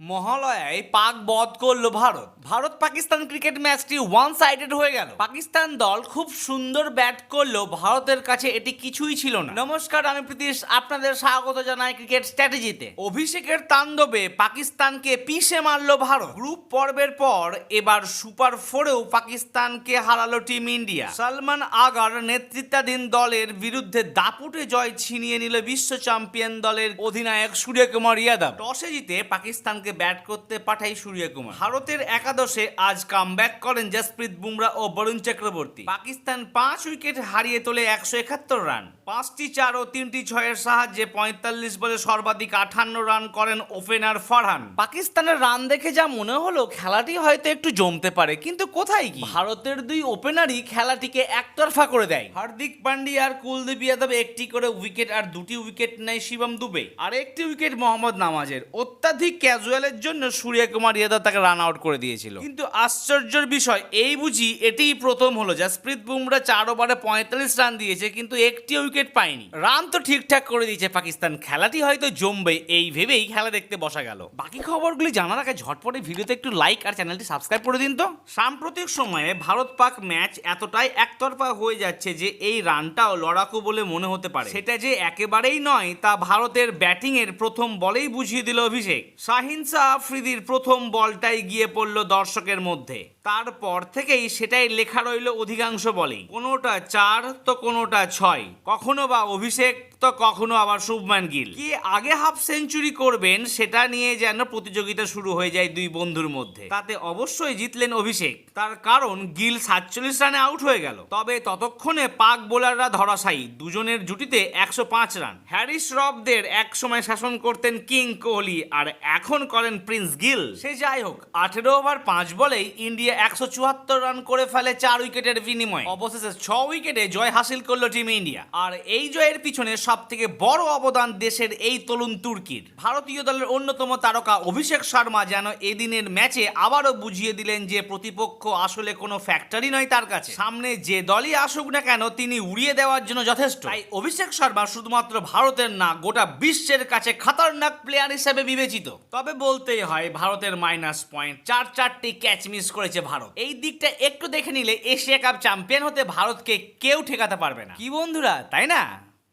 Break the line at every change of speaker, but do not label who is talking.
মহালয়ায় পাক বধ করল ভারত। ভারত পাকিস্তান ক্রিকেট ম্যাচটি ওয়ান সাইডেড হয়ে গেল। পাকিস্তান দল খুব সুন্দর ব্যাট করলেও ভারতের কাছে এটি কিছুই ছিল না। নমস্কার, আমি প্রীতিশ, আপনাদের স্বাগত জানাই ক্রিকেট স্ট্র্যাটেজিতে। অভিষেকের তাণ্ডবে পাকিস্তানকে পিষে মারলো ভারত। গ্রুপ পর্বের পর এবার সুপার ফোরেও পাকিস্তানকে হারালো টিম ইন্ডিয়া। সালমান আগার নেতৃত্বাধীন দলের বিরুদ্ধে দাপুটে জয় ছিনিয়ে নিল বিশ্ব চ্যাম্পিয়ন দলের অধিনায়ক সূর্যকুমার ইয়াদব টসে জিতে পাকিস্তানকে ব্যাট করতে পাঠায় সূর্যকুমার। ভারতের একাদশে আজ কামব্যাক করেন জসপ্রীত বুমরা ও বরুণ চক্রবর্তী। পাকিস্তান পাঁচ উইকেট হারিয়ে তোলে একশো একাত্তর রান। পাঁচটি চার ও তিনটি ছয়ের সাহায্যে পঁয়তাল্লিশ বলে সর্বাধিক আঠান্ন রান করেন ওপেনার ফারহান। পাকিস্তানের রান দেখে যা মনে হলো, খেলাটি হয়তো একটু জমতে পারে, কিন্তু কোথায় কি ভারতের দুই ওপেনারই খেলাটিকে একতরফা করে দেয়। হার্দিক পান্ডিয়া আর কুলদীপ যাদব একটি করে উইকেট আর দুটি উইকেট নেয় শিবম দুবে। আর একটি উইকেট মোহাম্মদ নামাজের। অত্যাধিক ক্যাজুয়ালের জন্য সূর্যকুমার ইয়াদব তাকে রান আউট করে দিয়েছিল। কিন্তু আশ্চর্যের বিষয় এই বুঝি এটিই প্রথম হলো জাসপ্রীত বুমরা চার ওভারে পঁয়তাল্লিশ রান দিয়েছে কিন্তু একটি উইকেট পায়নি। রান তো ঠিকঠাক করে দিয়েছে পাকিস্তান খেলাটি হয়তো জমবে এই ভেবেই খেলা দেখতে বসা গেল। বাকি খবরগুলি জানার আগে ঝটপটে ভিডিওতে একটু লাইক আর চ্যানেলটি সাবস্ক্রাইব করে দিন তো। সাম্প্রতিক সময়ে ভারত পাক ম্যাচ এতটাই একতরফা হয়ে যাচ্ছে যে এই রানটাও লড়াকু বলে মনে হতে পারে। সেটা যে একেবারেই নয় তা ভারতের ব্যাটিং এর প্রথম বলেই বুঝিয়ে দিল অভিষেক। শাহিন শাহ আফ্রিদির প্রথম বলটাই গিয়ে পড়ল দর্শকের মধ্যে। তারপর থেকেই সেটাই লেখা রইল অধিকাংশ বলেই। কোনোটা চার তো কোনোটা ছয়। কখনো বা অভিষেক তো কখনো আবার শুভমান গিল। কি আগে হাফ সেঞ্চুরি করবেন সেটা নিয়ে যেন প্রতিযোগিতা শুরু হয়ে যায় দুই বন্ধুর মধ্যে। তাতে অবশ্যই জিতলেন অভিষেক। তার কারণ গিল সাতচল্লিশ রানে আউট হয়ে গেল। তবে ততক্ষণে পাক বোলাররা ধরাশায়ী। দুজনের জুটিতে একশো পাঁচ রান। হ্যারিস রবদের এক সময় শাসন করতেন কিং কোহলি, আর এখন করেন প্রিন্স গিল। সে যাই হোক, আঠেরো ওভার পাঁচ বলেই ইন্ডিয়া একশো চুয়াত্তর রান করে ফেলে চার উইকেটের বিনিময়ে। অবশেষে ছ উইকেটে জয় হাসিল করল টিম ইন্ডিয়া আর এই জয়ের পিছনে সব থেকে বড় অবদান দেশের এই তরুণ তুর্কির। ভারতীয় দলের অন্যতম তারকা অভিষেক শর্মা যেন এদিনের ম্যাচে আবারও বুঝিয়ে দিলেন যে প্রতিপক্ষ আসলে কোনো ফ্যাক্টরি নয় তার কাছে। সামনে যে দলই আসুক না কেন, তিনি উড়িয়ে দেওয়ার জন্য যথেষ্ট। তাই অভিষেক শর্মা শুধুমাত্র ভারতের না, গোটা বিশ্বের কাছে খাতারনাক প্লেয়ার হিসেবে বিবেচিত। তবে বলতেই হয়, ভারতের মাইনাস পয়েন্ট চার চারটি ক্যাচ মিস করেছে ভারত। এই দিকটা একটু দেখে নিলে এশিয়া কাপ চ্যাম্পিয়ন হতে ভারতকে কেউ ঠেকাতে পারবে না। কি বন্ধুরা, তাই না?